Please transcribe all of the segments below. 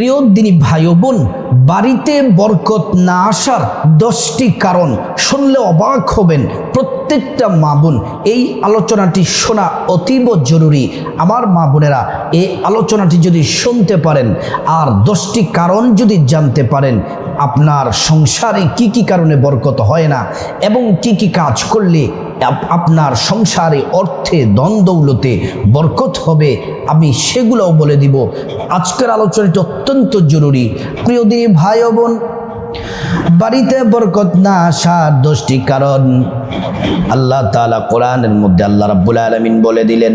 প্রিয় দিনী ভাই বোন বাড়িতে বরকত না আসার দশটি কারণ শুনলে অবাক হবেন। প্রত্যেকটা মা বোন এই আলোচনাটি শোনা অতীব জরুরি। আমার মা বোনেরা, এই আলোচনাটি যদি শুনতে পারেন, আর দশটি কারণ যদি জানতে পারেন, আপনার সংসারে কি কি কারণে বরকত হয় না, এবং কি কি কাজ করলে আপনার সংসারে অর্থে দ্বন্দ্বৌলতে বরকত হবে, আমি সেগুলোও বলে দিব। আজকের আলোচনাটি অত্যন্ত জরুরি। প্রিয় দিনী ভাই বোন বাড়িতে বরকত না আসার দশটি কারণ? আল্লাহ তাআলা কোরআনের মধ্যে আল্লাহ রাব্বুল আলমিন বলে দিলেন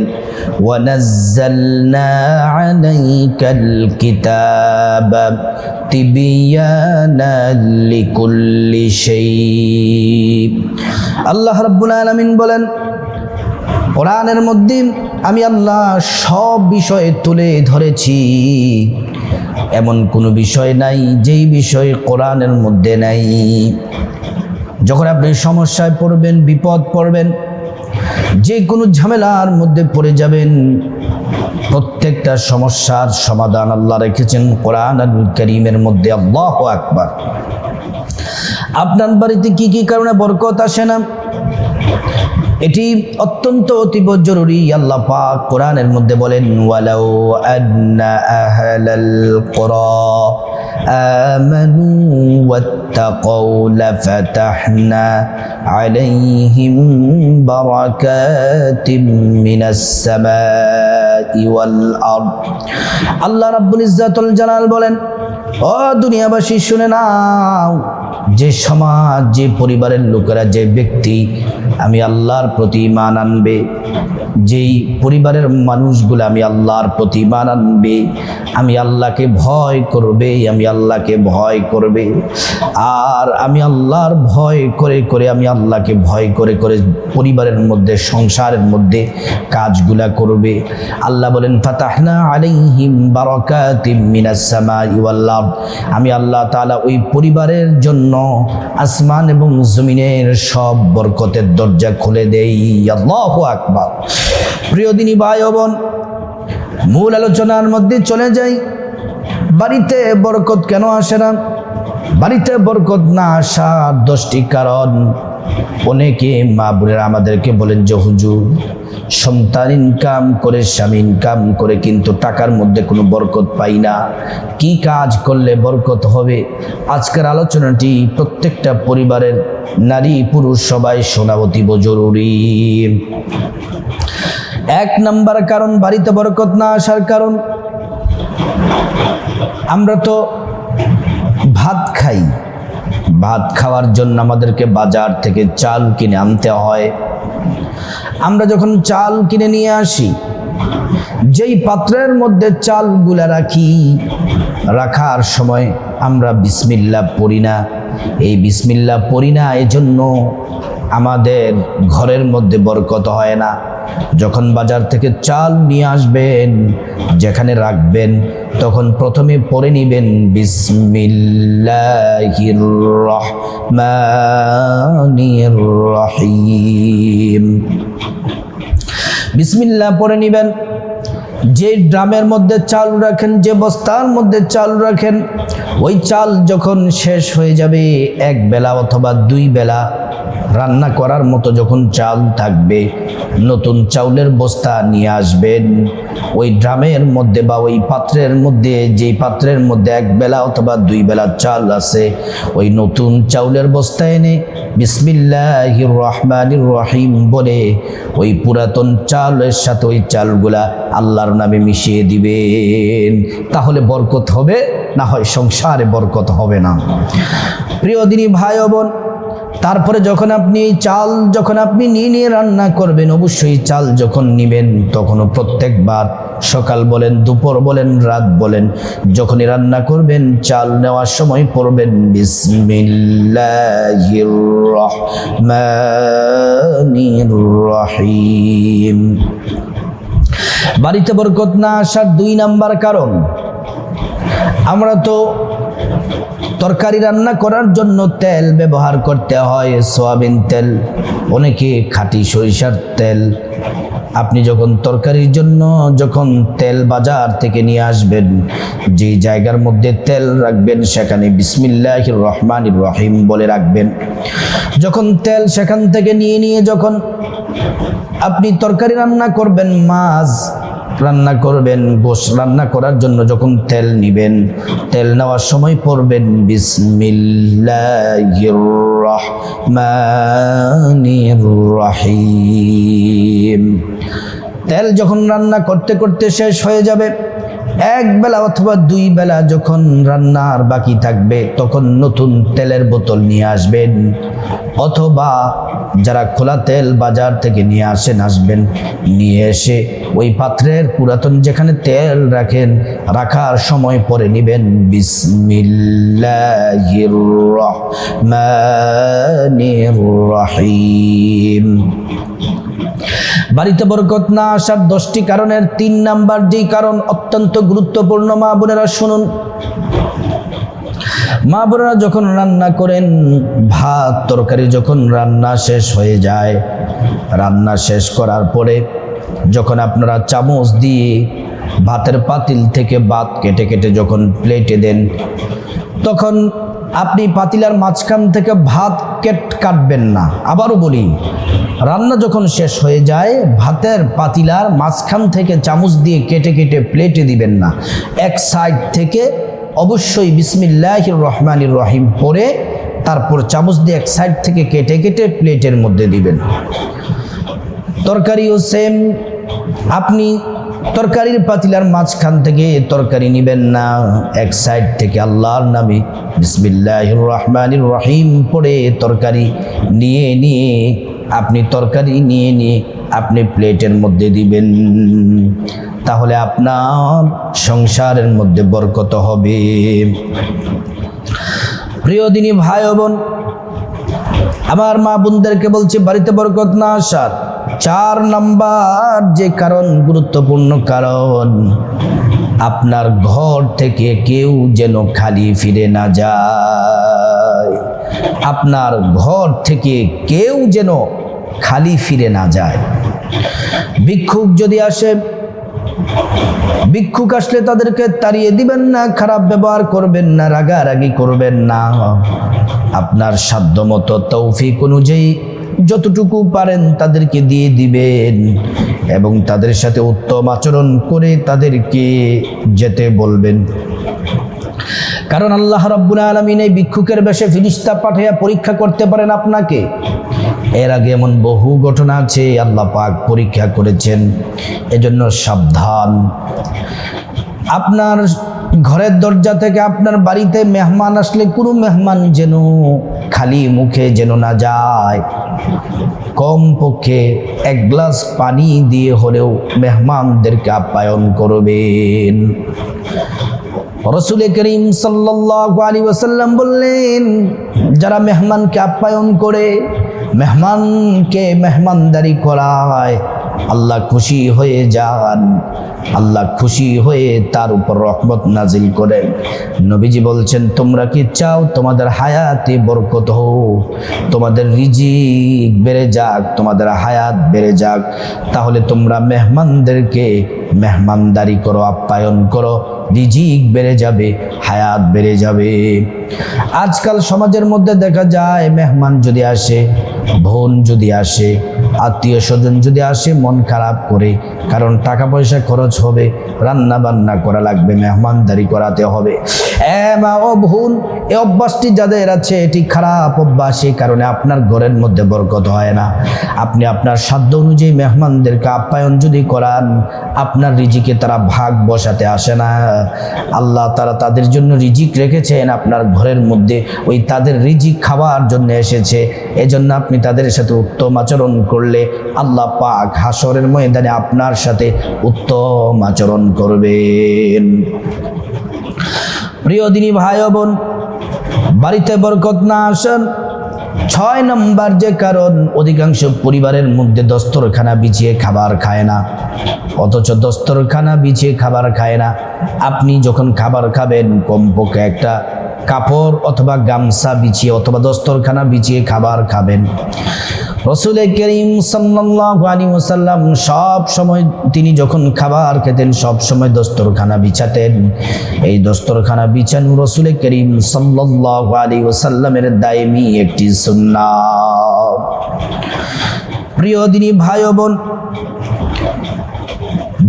আল্লাহ রাব্বুল আলামিন বলেন, কোরআনের মধ্যে আমি আল্লাহ সব বিষয়ে তুলে ধরেছি। এমন কোনো বিষয় নাই, যেই বিষয় কোরআনের মধ্যে নাই। যখন আপনি সমস্যায় পড়বেন, বিপদ পড়বেন, যে কোনো ঝামেলার মধ্যে পড়ে যাবেন, প্রত্যেকটা সমস্যার সমাধান আল্লাহ রেখেছেন কোরআন আল করিমের মধ্যে, আল্লাহ আকবার। আপনার বাড়িতে কি কি কারণে বরকত আসে না? এটি অত্যন্ত অতীব জরুরি আল্লাহ পাক কোরআনের মধ্যে বলেন ওয়ালাউ আন্না আহলাল কুরা। ওয়াত্তাকাউ লাফাতাহনা আলাইহিম বারাকাতিম মিনাস সামাই ওয়াল আরদ আল্লাহ রাব্বুল ইজ্জাতুল জালাল বলেন, ও দুনিয়াবাসী, শুনে নাও, যে সমাজ, যে পরিবারের লোকেরা, যে ব্যক্তি আমি আল্লাহর প্রতি আনবে, যেই পরিবারের মানুষগুলো আমি আল্লাহর প্রতি আনবে, আমি আল্লাহকে ভয় করবে, আমি আল্লাহকে ভয় করবে। আর আমি আল্লাহর ভয় করে করে আমি আল্লাহকে ভয় করে করে পরিবারের মধ্যে, সংসারের মধ্যে কাজগুলা করবে। আল্লাহ বলেন, ফাতাহনা আলাইহিম বারাকাতিম মিনাস সামাই ওয়াল আরদ। আমি আল্লাহ তাআলা ওই পরিবারের জন্য আসমান এবং জমিনের সব বরকতের দরজা খুলে দেই। আল্লাহু আকবার। প্রিয় দিনী ভাই বোন, মূল আলোচনার মধ্যে চলে যাই। বাড়িতে বরকত কেন আসে না? বাড়িতে বরকত না আসার দশটি কারণ। অনেকে মা বোনেরা আমাদেরকে বলেন যে, হুজুর, সন্তান ইনকাম করে, স্বামী ইনকাম করে, কিন্তু টাকার মধ্যে কোনো বরকত পাই না। কি কাজ করলে বরকত হবে? আজকের আলোচনাটি প্রত্যেকটা পরিবারের নারী পুরুষ সবাই শোনা অতীব জরুরি। এক নাম্বার কারণ, বাড়িতে বরকত না আসার কারণ। আমরা তো ভাত খাই। ভাত খাওয়ার জন্য আমাদেরকে বাজার থেকে চাল কিনে আনতে হয়। আমরা যখন চাল কিনে নিয়ে আসি, যেই পাত্রের মধ্যে চালগুলা রাখি, রাখার সময় আমরা বিসমিল্লা পড়ি না। এই বিসমিল্লা পড়ি না, এজন্য আমাদের ঘরের মধ্যে বরকত হয় না। যখন বাজার থেকে চাল নিয়ে আসবেন, যেখানে রাখবেন, তখন প্রথমে পড়ে নিবেন বিসমিল্লাহির রহিম। বিসমিল্লাহ পড়ে নিবেন। যে ড্রামের মধ্যে চাল রাখেন, যে বস্তার মধ্যে চাল রাখেন ওই চাল যখন শেষ হয়ে যাবে, এক বেলা অথবা দুই বেলা রান্না করার মতো যখন চাল থাকবে, নতুন চাউলের বস্তা নিয়ে আসবেন। ওই ড্রামের মধ্যে বা ওই পাত্রের মধ্যে, যেই পাত্রের মধ্যে এক বেলা অথবা দুই বেলা চাল আছে, ওই নতুন চাউলের বস্তা এনে বিসমিল্লাহ রহমানির রহিম বলে ওই পুরাতন চালের সাথে ওই চালগুলা আল্লাহর নামে মিশিয়ে দিবেন। তাহলে বরকত হবে, না হয় সংসারে বরকত হবে না। প্রিয় দিনী ভাই বোন, তারপরে যখন আপনি চাল যখন আপনি নিয়ে নিয়ে রান্না করবেন, অবশ্যই চাল যখন নিবেন, তখনও প্রত্যেকবার সকাল বলেন, দুপুর বলেন, রাত বলেন, যখনই রান্না করবেন, চাল নেওয়ার সময় পড়বেন রহিম। বাড়িতে বরকত না আসার দুই নাম্বার কারণ আমরা তো তরকারি রান্না করার জন্য তেল ব্যবহার করতে হয়, সয়াবিন তেল, অনেকে খাঁটি সরিষার তেল। আপনি যখন তরকারির জন্য যখন তেল বাজার থেকে নিয়ে আসবেন, যে জায়গার মধ্যে তেল রাখবেন সেখানে বিসমিল্লাহ রহমান রহিম বলে রাখবেন। যখন তেল সেখান থেকে নিয়ে নিয়ে যখন আপনি তরকারি রান্না করবেন, মাছ রান্না করবেন গোস রান্না করার জন্য যখন তেল নিবেন, তেল নেওয়ার সময় পড়বেন বিসমিল্লাহ তেল যখন রান্না করতে করতে শেষ হয়ে যাবে এক বেলা অথবা দুই বেলা যখন রান্নার বাকি থাকবে, তখন নতুন তেলের বোতল নিয়ে আসবেন। অথবা যারা খোলা তেল বাজার থেকে নিয়ে আসেন, আসবেন। নিয়ে এসে ওই পাত্রের পুরাতন যেখানে তেল রাখেন, রাখার সময় পরে নেবেন। বিসমিল্লাহির রহিম। বাড়িতে বরকত না আসার দশটি কারণের তিন নাম্বার যেই কারণ অত্যন্ত গুরুত্বপূর্ণ, মা বোনেরা শুনুন। মা বোনেরা যখন রান্না করেন, ভাত তরকারি যখন রান্না শেষ হয়ে যায়, রান্না শেষ করার পরে যখন আপনারা চামচ দিয়ে ভাতের পাতিল থেকে ভাত কেটে কেটে যখন প্লেটে দেন, তখন আপনি পাতিলার মাঝখান থেকে ভাত কেট কাটবেন না। আবারও বলি, রান্না যখন শেষ হয়ে যায়, ভাতের পাতিলার মাঝখান থেকে চামচ দিয়ে কেটে কেটে প্লেটে দিবেন না। এক সাইড থেকে অবশ্যই বিসমিল্লাহ রহমানির রহিম পরে তারপর চামচ দিয়ে এক সাইড থেকে কেটে কেটে প্লেটের মধ্যে দিবেন। তরকারিও সেম আপনি তরকারির পাতিলার মাঝখান থেকে তরকারি নিবেন না। এক সাইড থেকে আল্লাহর নামে বিসমিল্লাহ রহমানির রহিম পড়ে তরকারি নিয়ে নিয়ে, আপনি তরকারি নিয়ে নিয়ে আপনি প্লেটের মধ্যে দিবেন। তাহলে আপনার সংসারের মধ্যে বরকত হবে। প্রিয় দিনী ভাই বোন, আমার মা বোনদেরকে বলছে, বাড়িতে বরকত না আসার। চার নাম্বার যে কারণ, গুরুত্বপূর্ণ কারণ, আপনার ঘর থেকে কেউ যেন খালি ফিরে না যায়। আপনার ঘর থেকে কেউ যেন খালি ফিরে না যায়। ভিক্ষুক যদি আসে, ভিক্ষুক আসলে তাদেরকে তাড়িয়ে দিবেন না, খারাপ ব্যবহার করবেন না, রাগারাগি করবেন না। আপনার সাধ্য মতো তৌফিক অনুযায়ী যতটুকু পারেন তাদেরকে দিয়ে দিবেন এবং তাদের সাথে উত্তম আচরণ করে তাদেরকে যেতে বলবেন। কারণ আল্লাহ রাব্বুল আলমিন এই ভিক্ষুকের বেশে ফিরিস্তা পাঠাইয়া পরীক্ষা করতে পারেন আপনাকে। এর আগে এমন বহু ঘটনা আছে, আল্লাহ পাক পরীক্ষা করেছেন। এজন্য সাবধান। আপনার ঘরের দরজা থেকে আপনার বাড়িতে মেহমান আসলে কোনো মেহমান যেন খালি মুখে যেন না যায়। কম পক্ষে এক গ্লাস পানি দিয়ে হলেও মেহমানদেরকে আপ্যায়ন করবেন। রসুল করিম সাল্লাল্লাহু আলাইহি ওয়াসাল্লাম বললেন, যারা মেহমানকে আপ্যায়ন করে, মেহমানকে মেহমানদারি করায় আল্লাহ খুশি হয়ে যান। আল্লাহ খুশি হয়ে তার উপর রহমত নাজিল করে। নবীজি বলছেন, তোমরা কি চাও তোমাদের হায়াতে বরকত হোক? তোমাদের রিজিক বেড়ে যাক, তোমাদের হায়াত বেড়ে যাক। তাহলে তোমরা মেহমানদেরকে মেহমানদারি করো, আপ্যায়ন করো, রিজিক বেড়ে যাবে, হায়াত বেড়ে যাবে। আজকাল সমাজের মধ্যে দেখা যায়, মেহমান যদি আসে, বোন যদি আসে, আত্মীয় স্বজন যদি আসে, মন খারাপ করে, কারণ টাকা পয়সা খরচ হবে রান্না বান্না করা লাগবে, মেহমানদারি করাতে হবে। এ মা ও বোন এই অভ্যাসটি যাদের আছে, এটি খারাপ অভ্যাস এই কারণে আপনার ঘরের মধ্যে বরকত হয় না। আপনি আপনার সাধ্য অনুযায়ী মেহমানদেরকে আপ্যায়ন যদি করান আপনার রিজিকে তারা ভাগ বসাতে আসে না। আল্লাহ তারা তাদের জন্য রিজিক রেখেছেন, আপনার ঘরের মধ্যে ওই তাদের রিজিক খাওয়ার জন্য এসেছে। এজন্য আপনি তাদের সাথে উত্তম আচরণ করলে আল্লাহ পাক হাসরের ময়দানে আপনার সাথে উত্তম আচরণ করবেন। প্রিয় দিনী ভাই বোন, বাড়িতে বরকত না আসেন ছয় নম্বর যে কারণ, অধিকাংশ পরিবারের মধ্যে দস্তরখানা বিছিয়ে খাবার খায় না। অথচ দস্তরখানা বিছিয়ে খাবার খায় না। আপনি যখন খাবার খাবেন, কমপক্ষে একটা কাপড় অথবা গামছা বিছিয়ে অথবা দস্তরখানা বিছিয়ে খাবার খাবেন। রসুল করিম সাল্লাল্লাহু আলাইহি ওয়াসাল্লাম সব সময় তিনি যখন খাবার খেতেন, সব সময় দস্তরখানা বিছাতেন। এই দস্তরখানা বিছানো রসুল করিম সাল্লাল্লাহু আলাইহি ওয়াসাল্লামের দায়মি একটি সুন্নাত। প্রিয় দিনী ভাই বোন,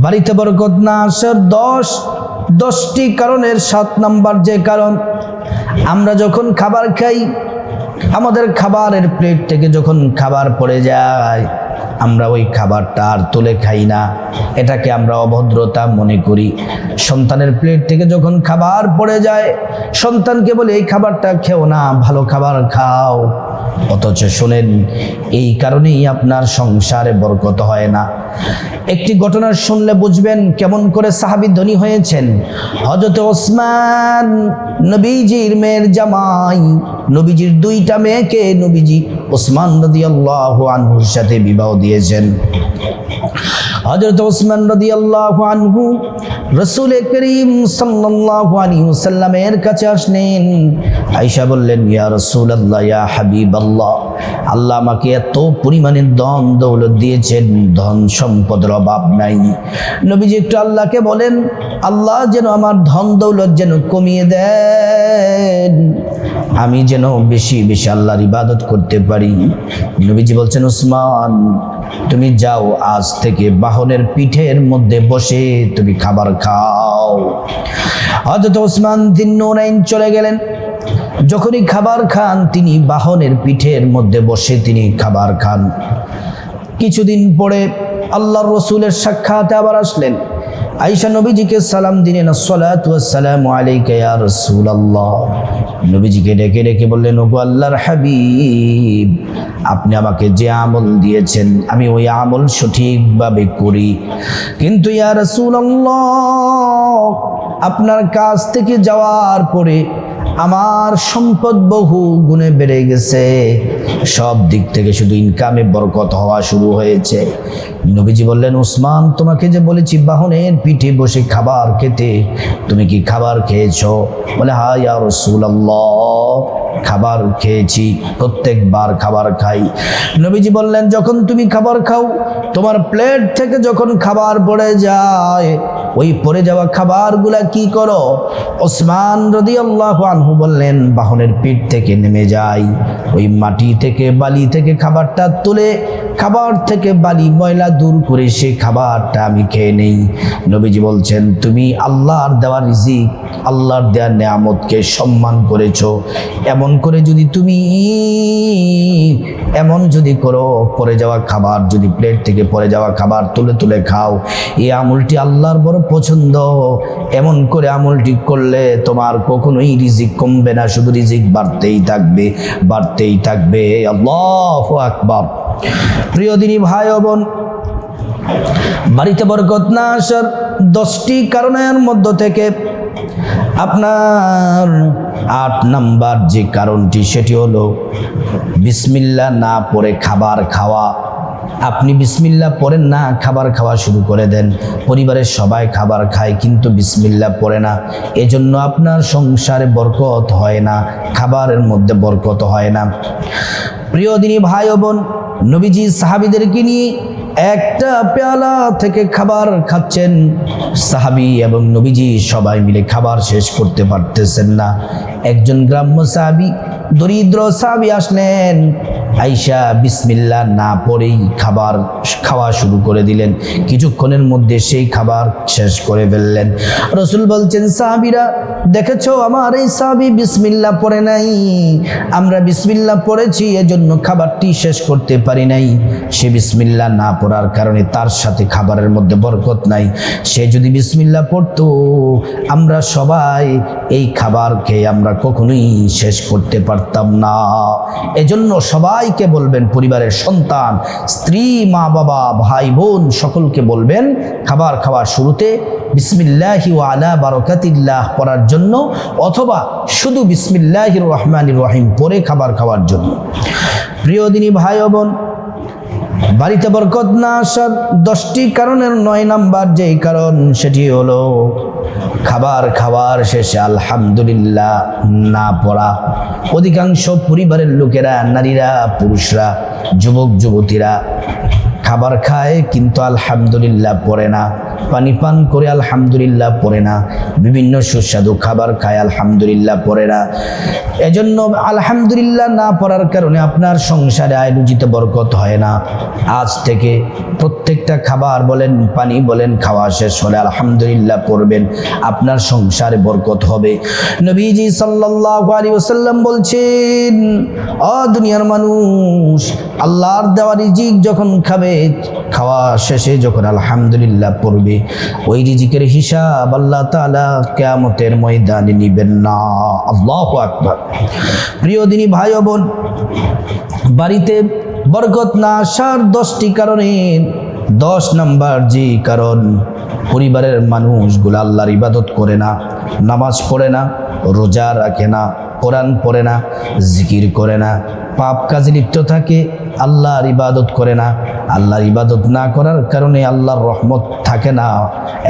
বাড়িতে বরকত না আসার দশ, দশটি কারণের সাত নাম্বার যে কারণ আমরা যখন খাবার খাই, আমাদের খাবারের প্লেট থেকে যখন খাবার পড়ে যায়, আমরা ওই খাবারটা আর তুলে খাই না। এটাকে আমরা অভদ্রতা মনে করি। সন্তানের প্লেট থেকে যখন খাবার পড়ে যায়, সন্তানকে বলে, এই খাবারটা খেও না, ভালো খাবার খাও। অথচ শোনেন, এই কারণেই আপনার সংসারে বরকত হয় না। একটি ঘটনা শুনলে বুঝবেন কেমন করে সাহাবি ধনী হয়েছেন। হজরত ওসমান নবীজির মেয়ের জামাই, নবীজির দুইটা মেয়েকে নবীজি ওসমান রাদিয়াল্লাহু আনহুর সাথে বিবাহ দিয়েছেন। হজরত ওসমান রাদিয়াল্লাহু আনহু রসুল করিম সাল্লাল্লাহু আলাইহি ওয়াসাল্লামের কাছে আসলেন। আয়েশা বললেন, ইয়া রসুল আল্লাহ ইয়া হাবিব আল্লাহ আল্লাহ আমাকে এত পরিমাণে ধন দৌলত দিয়েছেন ধন সম্পদের অভাব নাই। নবীজি একটু আল্লাহকে বলেন, আল্লাহ যেন আমার ধন দৌলত যেন কমিয়ে দেন। আমি যেন বেশি বেশি আল্লাহর ইবাদত করতে পারি। নবীজি বলছেন উসমান তুমি যাও, আজ থেকে বাহনের পিঠের মধ্যে বসে তুমি খাবার খাও। হজরত ওসমান দিন নোরাইন চলে গেলেন। যখনই খাবার খান, তিনি বাহনের পিঠের মধ্যে বসে তিনি খাবার খান। কিছুদিন পরে আল্লাহর রসুলের সাক্ষাতে আবার আসলেন। আইসা নবীজিকে সালাম দিলেন আসসালাম আলাইকা ইয়া রাসূলুল্লাহ। নবীজিকে ডেকে ডেকে বললেন, ওগো আল্লাহর হাবিব, আপনি আমাকে যে আমল দিয়েছেন, আমি ওই আমল সঠিকভাবে করি। কিন্তু ইয়া রাসূলুল্লাহ, আপনার কাছ থেকে যাওয়ার পরে আমার সম্পদ বহু গুণে বেড়ে গেছে। সব দিক থেকে শুধু ইনকামে বরকত হওয়া শুরু হয়েছে। নবীজি বললেন উসমান তোমাকে যে বলেছি বাহনের পিঠে বসে খাবার খেতে, তুমি কি খাবার খেয়েছো? বলে হা রাসূলুল্লাহ, খাবার খেয়েছি, প্রত্যেকবার খাবার খাই। নবীজি বললেন, যখন তুমি খাবার খাও, তোমার প্লেট থেকে যখন খাবার পড়ে যায় ওই পড়ে যাওয়া খাবারগুলা কি করো? ওসমান রদি আল্লাহ আনহু বললেন, বাহনের পিঠ থেকে নেমে যাই। ওই মাটি থেকে, বালি থেকে খাবারটা তুলে, খাবার থেকে বালি, ময়লা দূর করে সে খাবারটা আমি খেয়ে নেই। নবীজি বলছেন, তুমি আল্লাহর দেওয়া রিজিক, আল্লাহর দেওয়া নেয়ামতকে সম্মান করেছ। এমন করে যদি তুমি, এমন যদি করো পরে যাওয়া খাবার, যদি প্লেট থেকে পরে যাওয়া খাবার তুলে তুলে খাও, এই আমলটি আল্লাহর বড় পছন্দ, এমন করে আমলটি করলে তোমার কখনোই রিজিক কমবে না, শুধু রিজিক বাড়তেই থাকবে বাড়তেই থাকবে। আল্লাহ আকবার। প্রিয় দিনী ভাই বোন, বাড়িতে বরকত না আসার দশটি কারণের মধ্য থেকে আপনার আট নাম্বার যে কারণটি, সেটি হলো, বিসমিল্লা না পরে খাবার খাওয়া আপনি বিসমিল্লা পড়েন না, খাবার খাওয়া শুরু করে দেন। পরিবারের সবাই খাবার খায়, কিন্তু বিসমিল্লা পড়ে না। এজন্য আপনার সংসারে বরকত হয় না, খাবারের মধ্যে বরকত হয় না। প্রিয় দিনী ভাই বোন, নবীজি সাহাবিদেরকে নিয়ে একটা পেয়ালা থেকে খাবার খাচ্ছেন। সাহাবি এবং নবীজি সবাই মিলে খাবার শেষ করতে পারতেছেন না। একজন গ্রাম্য সাহাবি দরিদ্র সাবি আসলেন। আইসা বিসমিল্লা না পরেই খাবার খাওয়া শুরু করে দিলেন। কিছুক্ষণের মধ্যে সেই খাবার শেষ করে ফেললেন। রসুল বলছেন, সাহাবিরা, দেখেছ, আমার এই সাহাবি বিসমিল্লা পড়ে নাই। আমরা বিসমিল্লা পড়েছি, এজন্য খাবারটি শেষ করতে পারি নাই। সে বিসমিল্লা না পড়ার কারণে তার সাথে খাবারের মধ্যে বরকত নাই। সে যদি বিসমিল্লা পড়তো, আমরা সবাই এই খাবার খেয়ে আমরা কখনোই শেষ করতে পারতাম পারতাম না। এজন্য সবাইকে বলবেন, পরিবারের সন্তান, স্ত্রী, মা, বাবা, ভাই, বোন, সকলকে বলবেন, খাবার খাওয়ার শুরুতে বিসমিল্লাহি আলা বারকাতিল্লাহ পড়ার জন্য অথবা শুধু বিসমিল্লাহির রহমান রহিম পরে খাবার খাওয়ার জন্য। প্রিয় দিনী ভাই বোন বাড়িতে বরকত না আসার দশটি কারণের নয় নাম্বার যেই কারণ সেটি হলো খাবার খাওয়ার শেষে আলহামদুলিল্লাহ না পড়া। অধিকাংশ পরিবারের লোকেরা, নারীরা, পুরুষরা, যুবক, যুবতীরা খাবার খায়, কিন্তু আলহামদুলিল্লাহ পড়ে না। পানি পান করে আলহামদুলিল্লাহ পড়ে না। বিভিন্ন সুস্বাদু খাবার খায়, আলহামদুলিল্লাহ পড়ে না। এজন্য আলহামদুলিল্লাহ না পড়ার কারণে আপনার সংসারে আয় রুজিতে বরকত হয় না। আজ থেকে প্রত্যেকটা খাবার বলেন, পানি বলেন, খাওয়া শেষ হলে আলহামদুলিল্লাহ পড়বেন। আপনার সংসারে বরকত হবে। নবীজি সাল্লাল্লাহু আলাইহি ওয়াসাল্লাম বলছেন, অ দুনিয়ার মানুষ, আল্লাহর দেওয়া রিজিক যখন খাবে খাওয়া শেষে যখন আলহামদুলিল্লাহ পড়বে, ওই রিজিকের হিসাব আল্লাহ তাআলা কিয়ামতের ময়দানে নিবেন না। আল্লাহু আকবার। প্রিয় দিনী ভাই বোন, বাড়িতে বরকত না আসার দশটি কারণে, দশ নাম্বার যে কারণ, পরিবারের মানুষগুলো আল্লাহর ইবাদত করে না, নামাজ পড়ে না, রোজা রাখে না, কোরআন পড়ে না, জিকির করে না, পাপ কাজে লিপ্ত থাকে আল্লাহর ইবাদত করে না। আল্লাহর ইবাদত না করার কারণে আল্লাহর রহমত থাকে না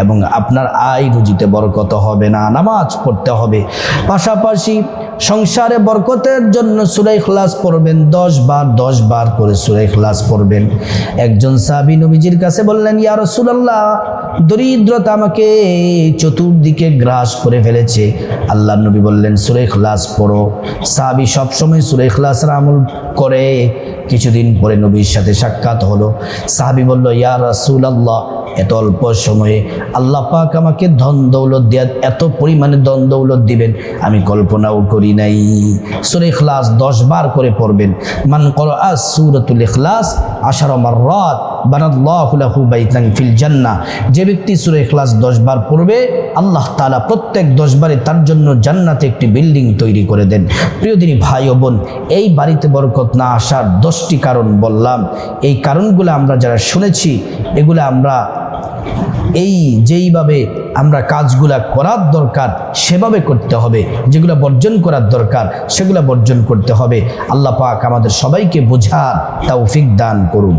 এবং আপনার আয় রুজিতে বরকত হবে না, নামাজ পড়তে হবে। পাশাপাশি সংসারে বরকতের জন্য সুরাই খলাস পড়বেন, দশ বার দশ বার করে সুরাই খলাস পড়বেন। একজন সাবি নবীজির কাছে বললেন, ইয়া রাসূলুল্লাহ, দরিদ্রতা আমাকে চতুর্দিকে গ্রাস করে ফেলেছে। আল্লাহ নবী বললেন সুরাই খলাস পড়ো। সাবি সবসময় সুরাই খলাসের আমল করে। কিছুদিন পরে নবীর সাথে সাক্ষাৎ হলো। সাহাবি বলল, ইয়া রাসূল আল্লাহ এত অল্প সময়ে আল্লাহ পাক আমাকে ধন দৌলত দেওয়া এত পরিমাণে ধন দৌলত দিবেন, আমি কল্পনাও করি নাই। সুরে ইখলাস দশ বার করে পড়বেন। মান কর আজ সুরতুল ইখলাস আশার মাররাত, বানাল্লাহু লাহু বাইতান ফিল জান্নাহ। যে ব্যক্তি সুরে ইখলাস দশ বার পড়বে, আল্লাহ তাআলা প্রত্যেক দশ বারে তার জন্য জান্নাতে একটি বিল্ডিং তৈরি করে দেন। প্রিয় দিনী ভাই ও বোন, এই বাড়িতে বরকত না আসার দশটি কারণ বললাম। এই কারণগুলো আমরা যারা শুনেছি, এগুলো আমরা এই যেইভাবে আমরা কাজগুলা করার দরকার, সেভাবে করতে হবে। যেগুলো বর্জন করার দরকার, সেগুলো বর্জন করতে হবে। আল্লাহ পাক আমাদের সবাইকে বোঝার তৌফিক দান করুন।